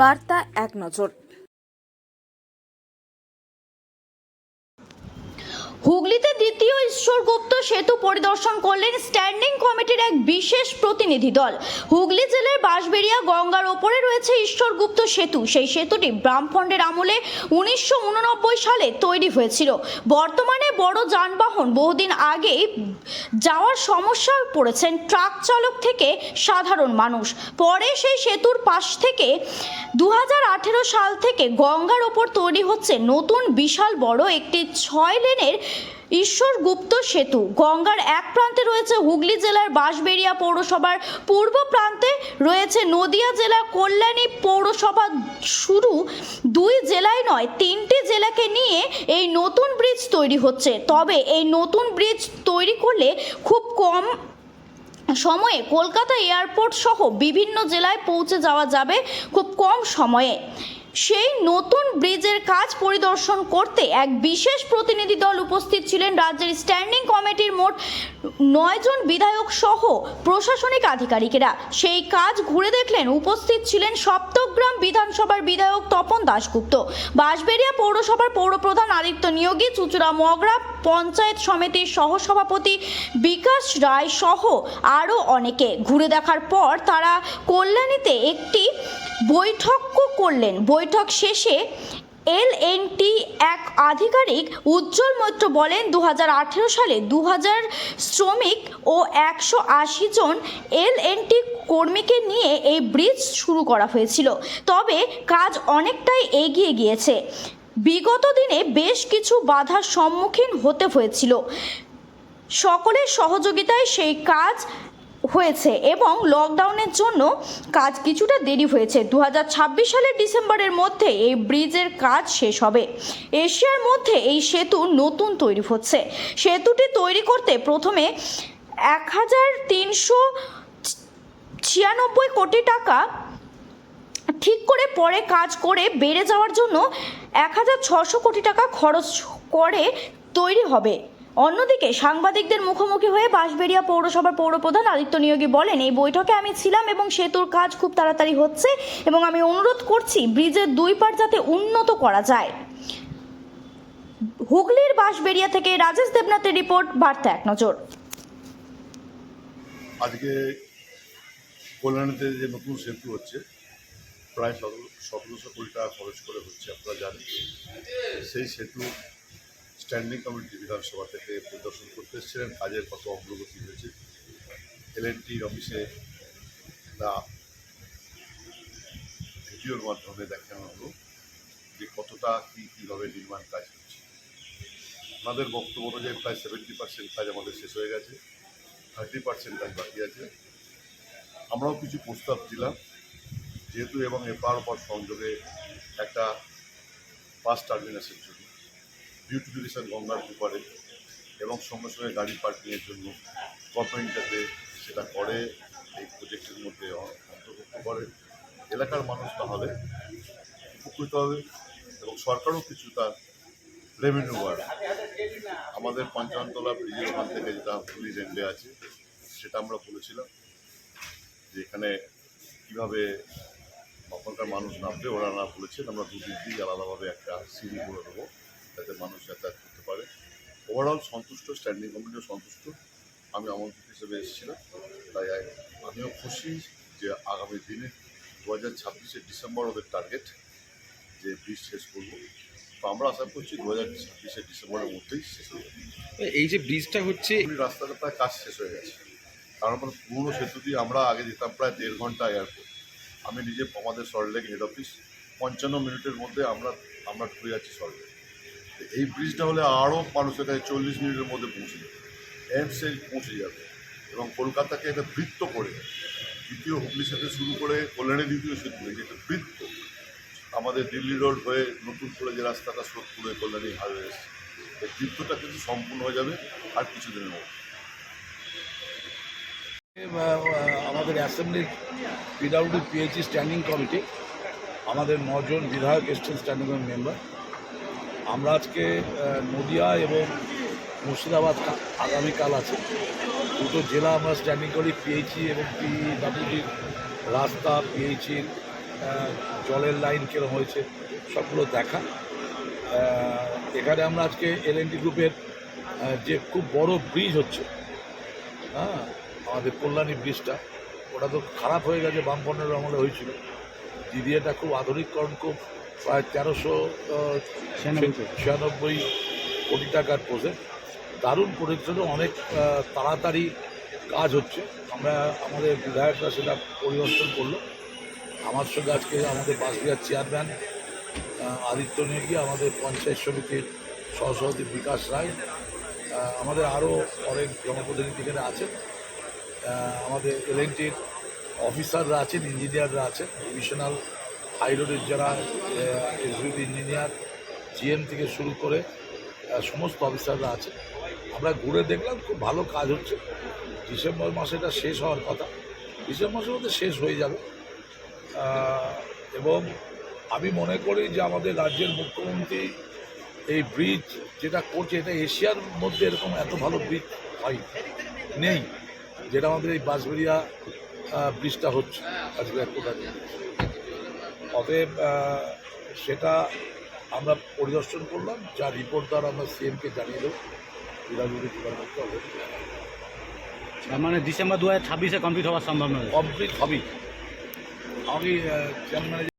বার্তা এক নজর। হুগলিতে দ্বিতীয় ঈশ্বরগুপ্ত সেতু পরিদর্শন করলেন স্ট্যান্ডিং কমিটির এক বিশেষ প্রতিনিধি দল। হুগলি জেলার বাঁশবেড়িয়া গঙ্গার ওপরে রয়েছে ঈশ্বরগুপ্ত সেতু। সেই সেতুটি ব্রাহ্মণের আমলে উনিশশো উননব্বই সালে তৈরি হয়েছিল। বর্তমানে বড় যানবাহন বহুদিন আগেই যাওয়ার সমস্যায় পড়েছেন ট্রাক চালক থেকে সাধারণ মানুষ। পরে সেই সেতুর পাশ থেকে দু হাজার আঠারো সাল থেকে গঙ্গার ওপর তৈরি হচ্ছে নতুন বিশাল বড় একটি ছয় লেনের ঈশ্বর গুপ্ত সেতু। গঙ্গার এক প্রান্তে রয়েছে হুগলি জেলার বাঁশবেড়িয়া পৌরসভার, পূর্ব প্রান্তে রয়েছে নদিয়া জেলার কল্যাণী পৌরসভা। শুরু দুই জেলায় নয়, তিনটি জেলাকে নিয়ে এই নতুন ব্রিজ তৈরি হচ্ছে। তবে এই নতুন ব্রিজ তৈরি করলে খুব কম সময়ে কলকাতা এয়ারপোর্ট সহ বিভিন্ন জেলায় পৌঁছে যাওয়া যাবে খুব কম সময়ে। সেই নতুন ব্রিজের কাজ পরিদর্শন করতে এক বিশেষ প্রতিনিধি দল উপস্থিত ছিলেন রাজ্যের স্ট্যান্ডিং কমিটির মোট নয়জন বিধায়ক সহ প্রশাসনিক আধিকারিকেরা। সেই কাজ ঘুরে দেখলেন উপস্থিত ছিলেন সপ্তগ্রাম বিধানসভার বিধায়ক তপন দাশগুপ্ত। বাঁশবেড়িয়া পৌরসভার পৌরপ্রধান আদিত্য নিয়োগী, চুচুড়া মগরা পঞ্চায়েত সমিতির সহসভাপতি বিকাশ রায় সহ আরও অনেকে। ঘুরে দেখার পর তারা কল্যাণীতে একটি বৈঠক করলেন। বৈঠক শেষে এল এন টি এক আধিকারিক উজ্জ্বল মৈত্র বলেন দু হাজার আঠারো সালে দু হাজার শ্রমিক ও একশো আশি জন এল এন টি কর্মীকে নিয়ে এই ব্রিজ শুরু করা হয়েছিল। তবে কাজ অনেকটাই এগিয়ে গিয়েছে। বিগত দিনে বেশ কিছু বাধার সম্মুখীন হতে হয়েছিল। সকলের সহযোগিতায় সেই কাজ হয়েছে এবং লকডাউনের জন্য কাজ কিছুটা দেরি হয়েছে। দু হাজার ছাব্বিশ সালের ডিসেম্বরের মধ্যে এই ব্রিজের কাজ শেষ হবে। এশিয়ার মধ্যে এই সেতু নতুন তৈরি হচ্ছে। সেতুটি তৈরি করতে প্রথমে এক হাজার তিনশো ছিয়ানব্বই কোটি টাকা ঠিক করে পরে কাজ করে বেড়ে যাওয়ার জন্য এক হাজার ছশো কোটি টাকা খরচ করে তৈরি হবে। অন্যদিকে সাংবাদিকদের মুখোমুখি হয়ে বাঁশবেড়িয়া পৌরসভার পৌরপ্রধান আদিত্য নিয়োগী বলেন, এই বৈঠকে আমি ছিলাম এবং সেতুর কাজ খুব তাড়াতাড়ি হচ্ছে এবং আমি অনুরোধ করছি ব্রিজের দুই পার যাতে উন্নত করা যায়। হুগলির বাঁশবেড়িয়া থেকে রাজেশ দেবনাথের রিপোর্ট, বার্তা এক নজর। আজকে কল্যাণীতে যে নতুন সেতু হচ্ছে, প্রায় সতেরোশো কোটি টাকা খরচ করে হচ্ছে, আপনারা জানেন। সেই সেতু স্ট্যান্ডিং কমিটি বিধানসভা থেকে পরিদর্শন করতে এসেছিলেন। কাজের কত অগ্রগতি হয়েছে? এলএনটির অফিসে একটা ভিডিওর মাধ্যমে দেখানো হলো যে কতটা কী, কীভাবে নির্মাণ কাজ হচ্ছে। আমাদের বক্তব্য অনুযায়ী প্রায় সেভেন্টি পার্সেন্ট কাজ আমাদের শেষ হয়ে গেছে। থার্টি পার্সেন্ট কাজ বাকি আছে। আমরাও কিছু প্রস্তাব দিলাম। যেহেতু এবং এপার ওপার সংযোগে একটা বাস টার্মিনাসের জন্য বিউটিফিকেশন গঙ্গার দুপারে এবং সঙ্গে সঙ্গে গাড়ি পার্কিংয়ের জন্য গভর্নমেন্ট সেটা করে, এই প্রজেক্টের মধ্যে অন্তর্ভুক্ত করে। এলাকার মানুষ তাহলে উপকৃত হবে এবং সরকারও কিছু তার রেভিনিউ বাড়বে। আমাদের পঞ্চানতলা ব্রিজের ওখান থেকে যেটা পুলিশ এন্ডে আছে, সেটা আমরা বলেছিলাম যে এখানে কীভাবে ওখানকার মানুষ নামবে, ওরা না বলেছেন। আমরা দুদিক দিয়ে আলাদাভাবে একটা সিঁড়ি করে দেবো। যাতে মানুষ যাতায়াত করতে পারে। ওভারঅল সন্তুষ্ট স্ট্যান্ডিং কমিটিও সন্তুষ্ট। আমি আমন্ত্রিত হিসেবে এসেছিলাম। তাই আমিও খুশি যে আগামী দিনে দু হাজার ছাব্বিশে ডিসেম্বর ওদের টার্গেট যে ব্রিজ শেষ করব। তো আমরা আশা করছি দু হাজার ছাব্বিশে ডিসেম্বরের মধ্যেই শেষ হয়ে যাবে। এই যে ব্রিজটা হচ্ছে রাস্তাটা প্রায় কাজ শেষ হয়ে গেছে। কারণ মানে পুরনো সেতু দিয়ে আমরা আগে যেতাম প্রায় দেড় ঘণ্টা এয়ারপোর্ট আমি নিজে আমাদের সল্টলেক হেড অফিস পঞ্চান্ন মিনিটের মধ্যে আমরা আমরা ঢুকে যাচ্ছি সল্টলেক এই ব্রিজটা হলে আরও মানুষের কাছে চল্লিশ মিনিটের মধ্যে পৌঁছে যাবে। এমসে পৌঁছে যাবে। এবং কলকাতাকে একটা বৃত্ত করে, দ্বিতীয় হুগলি সেতু শুরু করে কল্যাণী দ্বিতীয় সেতু এই যে একটা বৃত্ত, আমাদের দিল্লি রোড হয়ে নতুন করে যে রাস্তাটা সোদপুরে কল্যাণী হাইওয়ে এই বৃত্তটা কিন্তু সম্পূর্ণ হয়ে যাবে আর কিছুদিনের মধ্যে। আমাদের অ্যাসেম্বলির পিডাব্লিউডি পিএইচি স্ট্যান্ডিং কমিটি আমাদের নজন বিধায়ক এসছেন স্ট্যান্ডিং মেম্বার আমরা আজকে নদিয়া এবং মুর্শিদাবাদ আগামীকাল আছে। দুটো জেলা আমরা স্ট্যান্ডিং করি পিএইচি এবং পিডাব্লিউডির রাস্তা পিএইচির জলের লাইন কীরকম হয়েছে, সবগুলো দেখা। এখানে আমরা আজকে এল এন গ্রুপের যে খুব বড় ব্রিজ হচ্ছে হ্যাঁ আমাদের কল্যাণী ব্রিজটা ওটা তো খারাপ হয়ে গেছে বামপন্নের আমলে হয়েছিল। দিদি এটা খুব আধুনিকরণ খুব প্রায় তেরোশো ছিয়ানব্বই। কোটি টাকার প্রজেক্ট দারুণ প্রজেক্ট ছিল অনেক তাড়াতাড়ি কাজ হচ্ছে। আমরা আমাদের বিধায়করা সেটা পরিদর্শন করল। আমার সঙ্গে আজকে আমাদের বাসবিহার চেয়ারম্যান আদিত্য নেগি আমাদের পঞ্চায়েত সমিতির সহসভাপতি বিকাশ রায় আমাদের আরও অনেক জনপ্রতিনিধি এখানে আছেন। আমাদের এলএনটির অফিসাররা আছেন, ইঞ্জিনিয়াররা আছেন ডিভিশনাল হাইরোডের যারা এক্সিকিউটিভ ইঞ্জিনিয়ার জিএম থেকে শুরু করে সমস্ত অফিসাররা আছেন। আমরা ঘুরে দেখলাম, খুব ভালো কাজ হচ্ছে। ডিসেম্বর মাসে এটা শেষ হওয়ার কথা। ডিসেম্বর মাসের মধ্যে শেষ হয়ে যাবে। এবং আমি মনে করি যে আমাদের রাজ্যের মুখ্যমন্ত্রী এই ব্রিজ যেটা করছে, এটা এশিয়ার মধ্যে এরকম এত ভালো ব্রিজ হয় নেই, যেটা আমাদের এই বাঁশবেড়িয়া ব্রিজটা হচ্ছে বাঁশবেড়িয়া কোটারি অতএব আহ, সেটা আমরা পরিদর্শন করলাম যা রিপোর্ট দ্বারা আমরা সিএমকে জানিয়ে দেবো। বিধানমন্ত্রী অলরেডি তার মানে ডিসেম্বর দু হাজার ছাব্বিশে কমপ্লিট হওয়ার সম্ভাবনা কমপ্লিট হবে আমি চেয়ারম্যানের